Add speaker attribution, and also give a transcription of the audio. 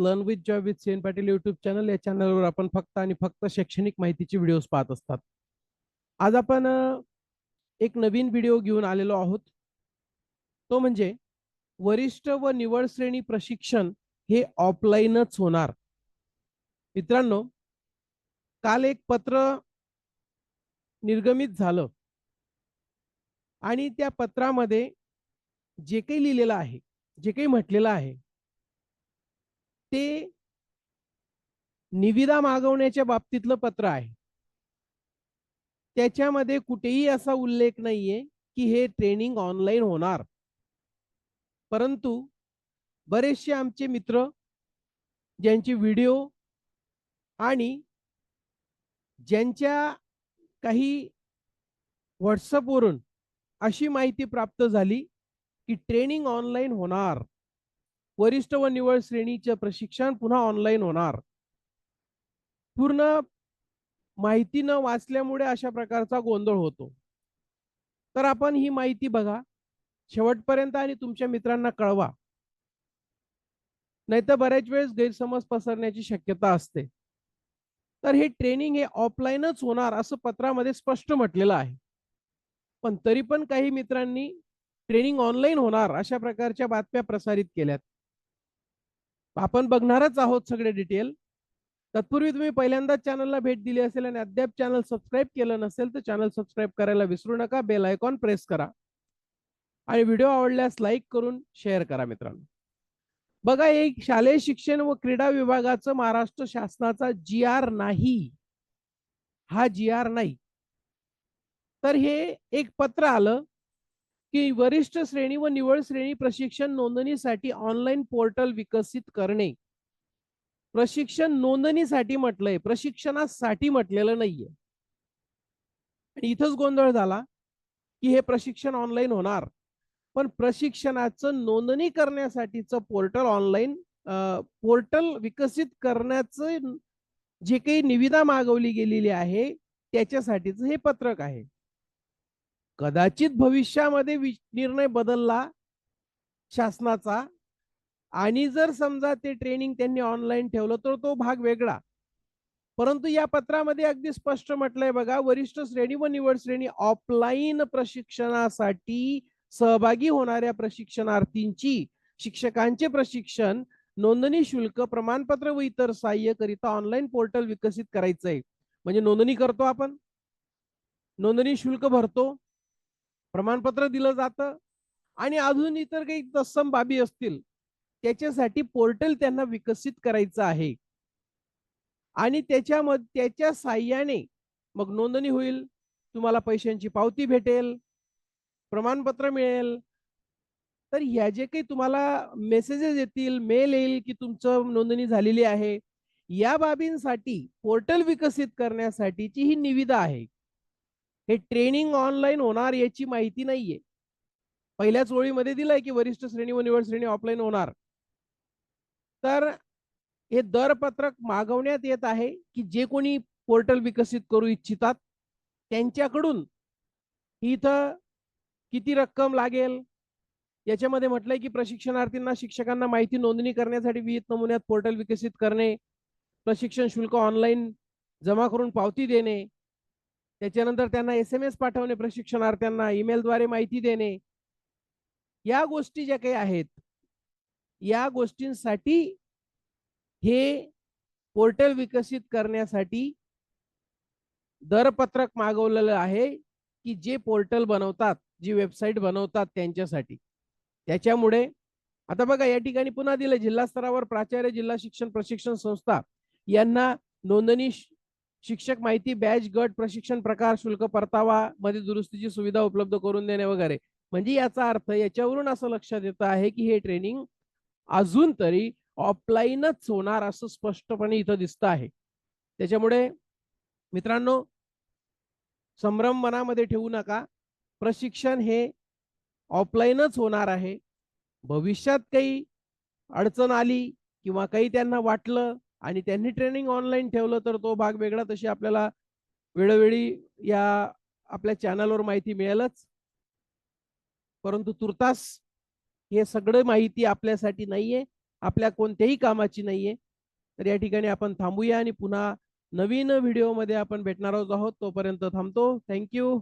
Speaker 1: Learn with joy with Sen Patil YouTube channel या चॅनलवर आपण फक्त आणि फक्त शैक्षणिक माहितीचे व्हिडिओज पाहत असतात. आज आपण एक नवीन व्हिडिओ घेऊन आलेलो आहोत. तो म्हणजे वरिष्ठ व निवड श्रेणी प्रशिक्षण हे ऑफलाईनच होणार. मित्रांनो काल एक पत्र निर्गमित झालं. आणि त्या पत्रामध्ये जे काही लिहिलेलं आहे जे काही म्हटलेलं आहे ते निविदा मागवण्याच्या बाबतीतलं पत्र आहे. त्याच्यामध्ये कुठेही असा उल्लेख नाहीये की हे ट्रेनिंग ऑनलाईन होणार. परंतु बरेचसे आमचे मित्र ज्यांचे व्हिडिओ आणि ज्यांच्या काही व्हॉट्सअपवरून अशी माहिती प्राप्त झाली की ट्रेनिंग ऑनलाईन होणार. वरिष्ठ व निवड श्रेणीचे प्रशिक्षण पुन्हा ऑनलाईन होणार. पूर्ण माहिती न वाचल्यामुळे अशा प्रकारचा गोंधळ होतो. तर आपण ही माहिती बघा. शेवटपर्यंत आणि तुमच्या मित्रांना कळवा. नाहीतर बऱ्याच वेळेस गैरसमज पसरण्याची शक्यता असते. तर हे ट्रेनिंग हे ऑफलाईनच होणार असं पत्रामध्ये स्पष्ट म्हटलेलं आहे. पण तरी पण काही मित्रांनी ट्रेनिंग ऑनलाईन होणार अशा प्रकारच्या बातम्या प्रसारित केल्यात. आपण बघणारच आहोत सगळे डिटेल तत्पूर्वी तुम्ही पहिल्यांदाच चॅनलला भेट दिली असेल आणि अद्याप चॅनल सबस्क्राईब केलं नसेल तर चॅनल सबस्क्राईब करायला विसरू नका. बेल आयकॉन प्रेस करा. आणि व्हिडिओ आवडल्यास लाईक करून शेअर करा मित्रांनो. बघा एक शालेय शिक्षण व क्रीडा विभागाचं महाराष्ट्र शासनाचा जी आर नाही. हा जी आर नाही. तर हे एक पत्र आलं. की वरिष्ठ श्रेणी व निवड श्रेणी प्रशिक्षण नोंदणीसाठी ऑनलाईन पोर्टल विकसित करणे. प्रशिक्षण नोंदणीसाठी म्हटलंय प्रशिक्षणासाठी म्हटलेलं नाहीये. आणि इथंच गोंधळ झाला की हे प्रशिक्षण ऑनलाईन होणार. पण प्रशिक्षणाचं नोंदणी करण्यासाठीचं पोर्टल ऑनलाईन पोर्टल विकसित करण्याचं जे काही निविदा मागवली गेलेली आहे त्याच्यासाठीच हे पत्रक आहे. कदाचित भविष्यामध्ये निर्णय बदलला शासनाचा. आणि जर समजा ते ट्रेनिंग त्यांनी ऑनलाईन ठेवलं तर तो भाग वेगळा. परंतु या पत्रामध्ये अगदी स्पष्ट म्हटलंय बघा वरिष्ठ श्रेणी व निवड श्रेणी ऑफलाईन प्रशिक्षणासाठी सहभागी होणाऱ्या प्रशिक्षणार्थींची शिक्षकांचे प्रशिक्षण नोंदणी शुल्क प्रमाणपत्र व इतर सहाय्य करिता ऑनलाईन पोर्टल विकसित करायचंय. म्हणजे नोंदणी करतो आपण. नोंदणी शुल्क भरतो. प्रमाणपत्र दिलं जातं. आणि अजून इतर काही तत्सम बाबी असतील त्याच्यासाठी पोर्टल त्यांना विकसित करायचं आहे. आणि त्याच्यामध्ये त्याच्या साह्याने मग नोंदणी होईल तुम्हाला पैशांची पावती भेटेल प्रमाणपत्र मिळेल. तर ह्या जे काही तुम्हाला मेसेजेस येतील मेल येईल की तुमचं नोंदणी झालेली आहे या बाबींसाठी पोर्टल विकसित करण्यासाठीची ही निविदा आहे. हे ट्रेनिंग ऑनलाईन होणार याची माहिती नाहीये. पहिल्याच ओळीमध्ये दिलंय की वरिष्ठ श्रेणी व निवड श्रेणी ऑफलाईन होणार. तर हे दरपत्रक मागवण्यात येत आहे की जे कोणी पोर्टल विकसित करू इच्छितात त्यांच्याकडून इथं किती रक्कम लागेल? याच्यामध्ये म्हटलंय की प्रशिक्षणार्थींना शिक्षकांना माहिती नोंदणी करण्यासाठी विविध नमुन्यात पोर्टल विकसित करणे प्रशिक्षण शुल्क ऑनलाईन जमा करून पावती देणे त्याच्यानंतर त्यांना एस एम एस पाठवणे प्रशिक्षणार्थ्यांना ईमेलद्वारे माहिती देणे. या गोष्टी ज्या काही आहेत या गोष्टींसाठी हे पोर्टल विकसित करण्यासाठी दरपत्रक मागवलेलं आहे की जे पोर्टल बनवतात जी वेबसाईट बनवतात त्यांच्यासाठी. त्याच्यामुळे आता बघा या ठिकाणी पुन्हा दिलं जिल्हा स्तरावर प्राचार्य जिल्हा शिक्षण प्रशिक्षण संस्था यांना नोंदणी शिक्षक माहिती बॅच गट प्रशिक्षण प्रकार शुल्क परतावा मध्ये दुरुस्तीची सुविधा उपलब्ध करून देणे वगैरे. म्हणजे याचा अर्थ याच्यावरून असं लक्षात येतं आहे की हे ट्रेनिंग अजून तरी ऑफलाईनच होणार असं स्पष्टपणे इथं दिसतं आहे. त्याच्यामुळे मित्रांनो संभ्रम मनामध्ये ठेवू नका. प्रशिक्षण हे ऑफलाईनच होणार आहे. भविष्यात काही अडचण आली किंवा काही त्यांना वाटलं आणि त्यांनी ट्रेनिंग ऑनलाईन ठेवलं तर तो भाग वेगळा तशी आपल्याला वेळोवेळी या आपल्या चॅनलवर माहिती मिळेलच. परंतु तुर्तास हे सगळं माहिती आपल्यासाठी नाहीये आपल्या कोणत्याही कामाची नाहीये. तर या ठिकाणी आपण थांबूया आणि पुन्हा नवीन व्हिडिओमध्ये आपण भेटणार आहोत तोपर्यंत थांबतो. थँक्यू